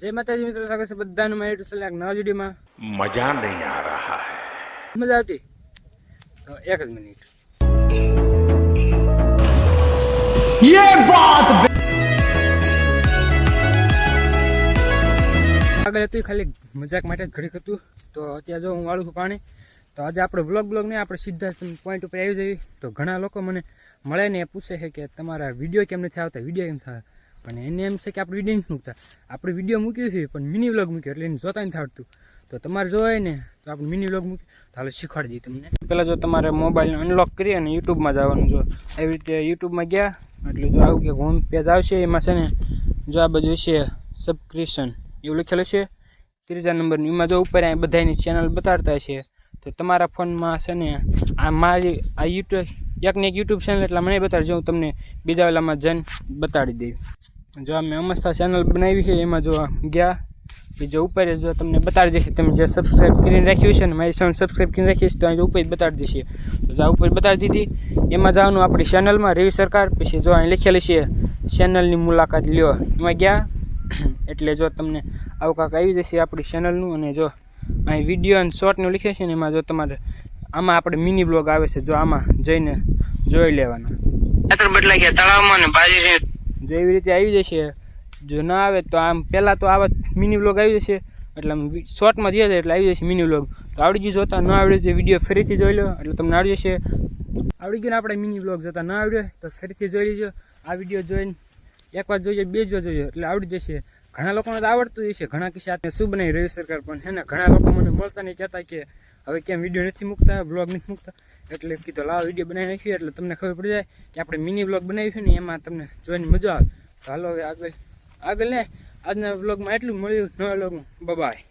જય માતાજી મિત્રો. સ્વાગત છે બધાનું મારી ટુસલ એક નવા વિડીયોમાં. મજા નહીં આ રહા મજા આવતી? તો એક જ મિનિટ. યે બાત આગળ હતું ખાલી મજાક માટે જ ઘડીક હતું. તો અત્યારે જો હું વાળું છું પાણી તો આજે આપણે બ્લોગ બ્લોગ નહીં આપણે સીધા પોઈન્ટ ઉપર આવી જઈએ. તો ઘણા લોકો મને મળે ને પૂછે છે કે તમારા વીડિયો કેમ નથી આવતા? વીડિયો કેમ થાય? પણ એને એમ છે કે આપણે વીડિયો નથી મૂકતા. આપણે વીડિયો મૂક્યું છે, પણ મિની વ્લોગ મૂક્યો એટલે એને જોતા નથી આવડતું. તો તમારે જોવાય ને, તો આપણે મિની વ્લોગ મૂકી તો હાલો શીખવાડી તમને. પહેલાં જો તમારે મોબાઈલને અનલોક કરી અને યુટ્યુબમાં જવાનું જો. એવી રીતે યુટ્યુબમાં ગયા, એટલે જો આવું કે હોમ પેજ આવશે, એમાં છે ને જો આ બધું છે સબસ્ક્રિપ્શન એવું લખેલું છે. ત્રીજા નંબરની. એમાં જો ઉપર બધાની ચેનલ બતાડતા છે તો તમારા ફોનમાં છે ને, આ મારી આ યુટ્યુબ એકને એક યુટ્યુબ ચેનલ એટલે મને બતાડજો, હું તમને બીજા ઓલામાં જઈને બતાડી દઈ જો અમે અમસ્તા ચેનલ બનાવી છે, એમાં જો ગયા. બીજો ઉપર જો તમને બતાડી દેશે તમે જે સબસ્ક્રાઈબ કરીને રાખ્યું છે ને, મારી ચેનલ સબસ્ક્રાઈબ કરીને રાખીશ તો અહીં ઉપર જ બતાડી દેશે તો જો ઉપર બતાડી દીધી. એમાં જવાનું આપણી ચેનલમાં રવિ સરકાર, પછી જો અહીં લખેલી છે ચેનલની મુલાકાત લ્યો. એમાં ગયા. એટલે જો તમને આવું કાંક આવી જશે આપણી ચેનલનું અને જો અહીં વીડિયો અને શોર્ટનું લખે છે ને, એમાં જો તમારે આમાં આપણે મિની બ્લોગ આવે છે જો આમાં જઈને જોઈ લેવાના. ખાતર બદલાઈ ગયા તળાવમાં ને બાજુ જો એવી રીતે આવી જશે જો ના આવે તો આમ પહેલાં તો આવા મિની બ્લોગ આવી જશે એટલે આમ શોર્ટમાં જઈએ એટલે આવી જશે મિની બ્લોગ તો આવડી ગયું જોતા ન આવડ્યું તો વીડિયો ફરીથી જોઈ લો એટલે તમને આવડી જશે. આવડી ગયું ને આપણે મિની બ્લોગ જોતા ન આવડ્યો તો ફરીથી જોઈ લેજો. આ વીડિયો જોઈને એકવાર જોઈએ બે જ વાર જોઈએ એટલે આવડી જશે. ઘણા લોકોને તો આવડતું હશે ઘણા કિસ્સા શું બનાવી રવિ સરકાર પણ છે ને? ઘણા લોકો મને મળતા નહીં કહેતા કે હવે કેમ વીડિયો નથી મૂકતા બ્લોગ નથી મૂકતા? એટલે કીધું, લાવો વીડિયો બનાવી નાખ્યો એટલે તમને ખબર પડી જાય કે આપણે મિની બ્લોગ બનાવી છે ને, એમાં તમને જોઈને મજા આવે. તો હાલો હવે આગળ આગળ ને આજના બ્લોગમાં એટલું મળ્યું, નવા બ્લોગમાં બાય